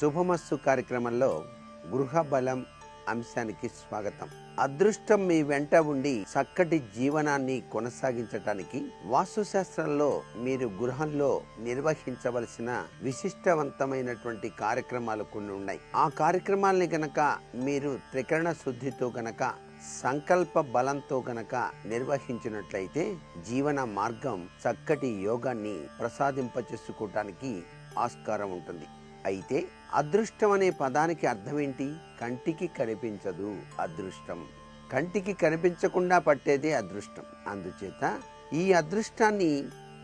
శుభమస్సు కార్యక్రమంలో గృహ బలం అంశానికి స్వాగతం. అదృష్టం మీ వెంట ఉండి చక్కటి జీవనాన్ని కొనసాగించటానికి వాస్తుశాస్త్రంలో మీరు గృహంలో నిర్వహించవలసిన విశిష్టవంతమైనటువంటి కార్యక్రమాలు కొన్ని ఉన్నాయి. ఆ కార్యక్రమాల్ని గనక మీరు త్రికరణ శుద్ధితో గనక సంకల్ప బలంతో గనక నిర్వహించినట్లయితే జీవన మార్గం చక్కటి యోగాన్ని ప్రసాదింపచేసుకోవటానికి ఆస్కారం ఉంటుంది. అయితే అదృష్టం అనే పదానికి అర్థం ఏంటి కంటికి కనిపించదు అదృష్టం. కంటికి కనిపించకుండా పట్టేదే అదృష్టం. అందుచేత ఈ అదృష్టాన్ని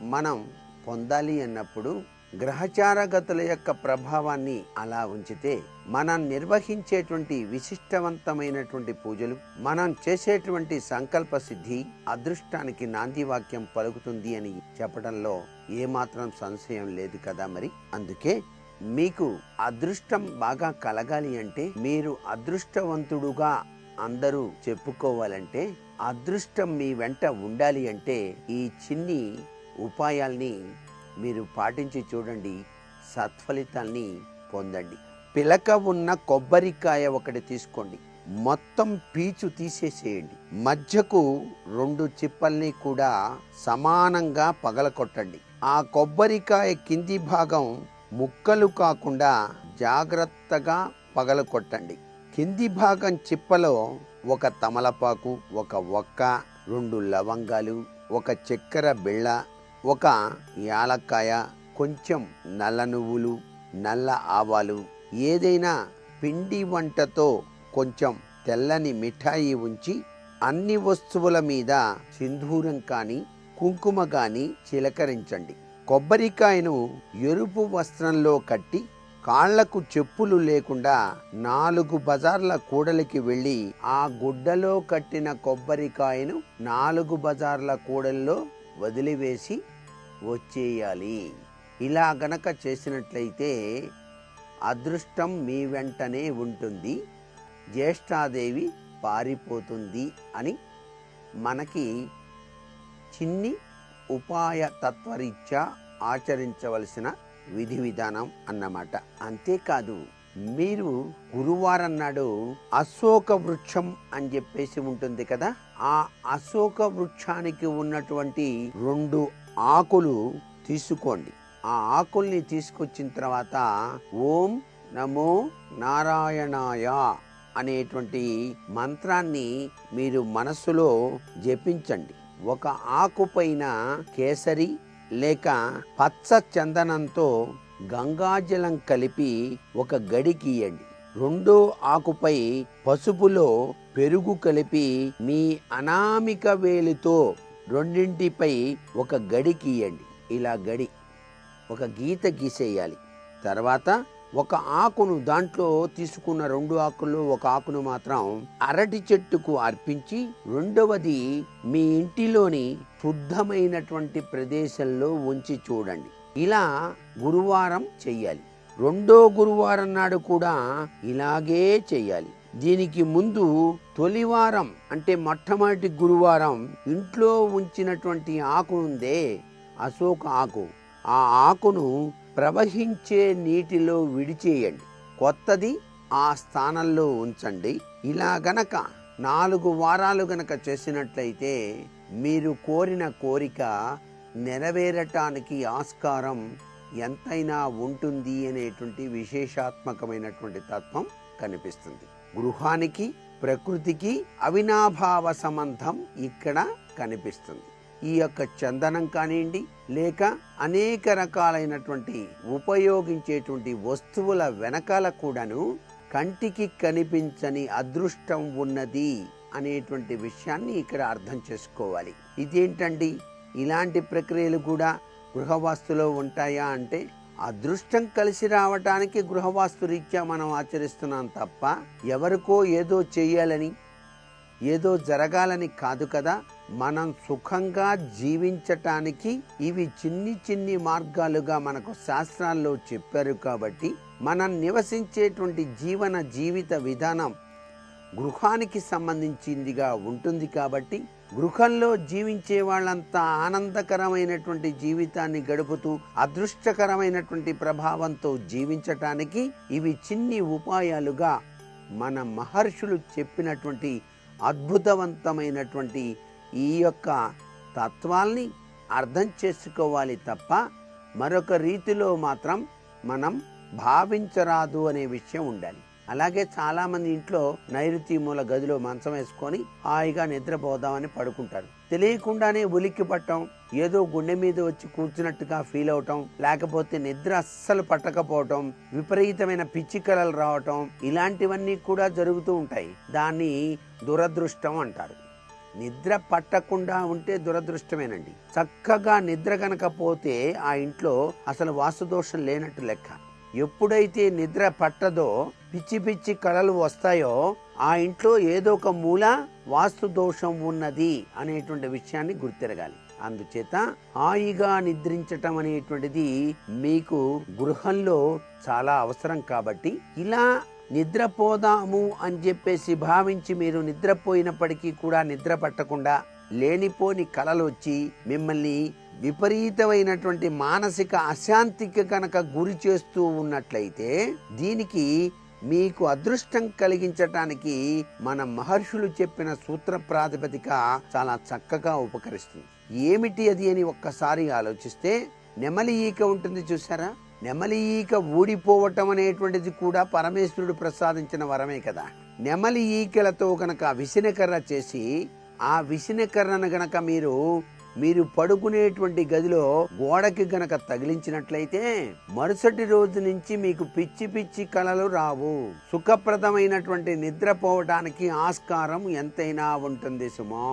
మనం పొందాలి అన్నప్పుడు గ్రహచారగతుల యొక్క ప్రభావాన్ని అలా ఉంచితే మనం నిర్వహించేటువంటి విశిష్టవంతమైనటువంటి పూజలు మనం చేసేటువంటి సంకల్ప సిద్ధి అదృష్టానికి నాంది వాక్యం పలుకుతుంది అని చెప్పడంలో ఏమాత్రం సంశయం లేదు కదా మరి? అందుకే మీకు అదృష్టం బాగా కలగాలి అంటే మీరు అదృష్టవంతుడుగా అందరూ చెప్పుకోవాలంటే అదృష్టం మీ వెంట ఉండాలి అంటే ఈ చిన్ని ఉపాయాల్ని మీరు పాటించి చూడండి సత్ఫలితాల్ని పొందండి. పిలక ఉన్న కొబ్బరికాయ ఒకటి తీసుకోండి. మొత్తం పీచు తీసేసేయండి. మధ్యకు రెండు చిప్పల్ని కూడా సమానంగా పగలకొట్టండి ఆ కొబ్బరికాయ కింది భాగం ముక్కలు కాకుండా జాగ్రత్తగా పగలకొట్టండి కింది భాగం చిప్పలో ఒక తమలపాకు ఒక ఒక్క రెండు లవంగాలు ఒక చక్కెర బిళ్ళ ఒక యాలక్కాయ కొంచెం నల్ల నువ్వులు నల్ల ఆవాలు ఏదైనా పిండి వంటతో కొంచెం తెల్లని మిఠాయి ఉంచి అన్ని వస్తువుల మీద సింధూరం కానీ కుంకుమ కానీ చిలకరించండి. కొబ్బరికాయను ఎరుపు వస్త్రంలో కట్టి కాళ్ళకు చెప్పులు లేకుండా నాలుగు బజార్ల కూడలికి వెళ్ళి ఆ గుడ్డలో కట్టిన కొబ్బరికాయను నాలుగు బజార్ల కూడల్లో వదిలివేసి వచ్చేయాలి. ఇలా గనక చేసినట్లయితే అదృష్టం మీ వెంటనే ఉంటుంది. జ్యేష్ఠాదేవి పారిపోతుంది అని మనకి చిన్ని ఉపాయ తత్వరీత్యా ఆచరించవలసిన విధి విధానం అన్నమాట. అంతేకాదు మీరు గురువారం నాడు అశోక వృక్షం అని చెప్పేసి ఉంటుంది కదా ఆ అశోక వృక్షానికి ఉన్నటువంటి రెండు ఆకులు తీసుకోండి. ఆ ఆకుల్ని తీసుకొచ్చిన తర్వాత ఓం నమో నారాయణాయ అనేటువంటి మంత్రాన్ని మీరు మనస్సులో జపించండి. ఒక ఆకుపైన కేసరి లేక పచ్చ చందనంతో గంగాజలం కలిపి ఒక గడి గీయండి. రెండో ఆకుపై పసుపులో పెరుగు కలిపి మీ అనామిక వేలితో రెండింటిపై ఒక గడి గీయండి. ఇలా గడి ఒక గీత గీసేయాలి. తర్వాత ఒక ఆకును దాంట్లో తీసుకున్న రెండు ఆకుల్లో ఒక ఆకును మాత్రం అరటి చెట్టుకు అర్పించి రెండవది మీ ఇంటిలోని శుద్ధమైనటువంటి ప్రదేశంలో ఉంచి చూడండి. ఇలా గురువారం చెయ్యాలి. రెండో గురువారం నాడు కూడా ఇలాగే చెయ్యాలి. దీనికి ముందు తొలివారం అంటే మొట్టమొదటి గురువారం ఇంట్లో ఉంచినటువంటి ఆకు ఉందే అశోక ఆకు. ఆ ఆకును ప్రవహించే నీటిలో విడిచేయండి. కొత్తది ఆ స్థానంలో ఉంచండి. ఇలా గనక నాలుగు వారాలు గనక చేసినట్లయితే మీరు కోరిన కోరిక నెరవేరటానికి ఆస్కారం ఎంతైనా ఉంటుంది అనేటువంటి విశేషాత్మకమైనటువంటి తత్వం కనిపిస్తుంది. గృహానికి ప్రకృతికి అవినాభావ సంబంధం ఇక్కడ కనిపిస్తుంది. ఈ యొక్క చందనం కానివ్వండి లేక అనేక రకాలైనటువంటి ఉపయోగించేటువంటి వస్తువుల వెనకాల కూడాను కంటికి కనిపించని అదృష్టం ఉన్నది అనేటువంటి విషయాన్ని ఇక్కడ అర్థం చేసుకోవాలి. ఇదేంటండి? ఇలాంటి ప్రక్రియలు కూడా గృహవాస్తులో ఉంటాయా అంటే అదృష్టం కలిసి రావటానికి గృహవాస్తు రీత్యా మనం ఆచరిస్తున్నాం తప్ప ఎవరికో ఏదో చేయాలని ఏదో జరగాలని కాదు కదా. మనం సుఖంగా జీవించటానికి ఇవి చిన్ని చిన్ని మార్గాలుగా మనకు శాస్త్రాల్లో చెప్పారు కాబట్టి మనం నివసించేటువంటి జీవన జీవిత విధానం గృహానికి సంబంధించిందిగా ఉంటుంది కాబట్టి గృహంలో జీవించే వాళ్ళంతా ఆనందకరమైనటువంటి జీవితాన్ని గడుపుతూ అదృష్టకరమైనటువంటి ప్రభావంతో జీవించటానికి ఇవి చిన్ని ఉపాయాలుగా మన మహర్షులు చెప్పినటువంటి అద్భుతవంతమైనటువంటి ఈ యొక్క తత్వాల్ని అర్థం చేసుకోవాలి తప్ప మరొక రీతిలో మాత్రం మనం భావించరాదు అనే విషయం ఉండాలి. అలాగే చాలామంది ఇంట్లో నైరుతి మూల గదిలో మంచం వేసుకొని హాయిగా నిద్రపోదామని పడుకుంటారు. తెలియకుండానే ఉలిక్కి పట్టడం ఏదో గుండె మీద వచ్చి కూర్చున్నట్టుగా ఫీల్ అవటం లేకపోతే నిద్ర అస్సలు పట్టకపోవటం విపరీతమైన పిచ్చి కలలు రావటం ఇలాంటివన్నీ కూడా జరుగుతూ ఉంటాయి. దాన్ని దురదృష్టం అంటారు. నిద్ర పట్టకుండా ఉంటే దురదృష్టమేనండి. చక్కగా నిద్ర కనకపోతే ఆ ఇంట్లో అసలు వాసుదోషం లేనట్టు లెక్క. ఎప్పుడైతే నిద్ర పట్టదో పిచ్చి పిచ్చి కళలు వస్తాయో ఆ ఇంట్లో ఏదో ఒక మూల వాస్తు దోషం ఉన్నది అనేటువంటి విషయాన్ని గుర్తిరగాలి. అందుచేత హాయిగా నిద్రించటం అనేటువంటిది మీకు గృహంలో చాలా అవసరం కాబట్టి ఇలా నిద్రపోదాము అని చెప్పేసి భావించి మీరు నిద్రపోయినప్పటికీ కూడా నిద్ర పట్టకుండా లేనిపోని కలలు వచ్చి మిమ్మల్ని విపరీతమైనటువంటి మానసిక అశాంతికి కనుక గురి చేస్తూ ఉన్నట్లయితే దీనికి మీకు అదృష్టం కలిగించటానికి మన మహర్షులు చెప్పిన సూత్ర ప్రాతిపదిక చాలా చక్కగా ఉపకరిస్తుంది. ఏమిటి అది అని ఒక్కసారి ఆలోచిస్తే నెమలి ఈక ఉంటుంది చూసారా నెమలి ఈక ఊడిపోవటం అనేటువంటిది కూడా పరమేశ్వరుడు ప్రసాదించిన వరమే కదా. నెమలి ఈకలతో గనక విసినకర్ర చేసి ఆ విసినకర్రను గనక మీరు మీరు పడుకునేటువంటి గదిలో గోడకి గనక తగిలించినట్లయితే మరుసటి రోజు నుంచి మీకు పిచ్చి పిచ్చి కళలు రావు. సుఖప్రదమైనటువంటి నిద్రపోవటానికి ఆస్కారం ఎంతైనా ఉంటుంది సుమా.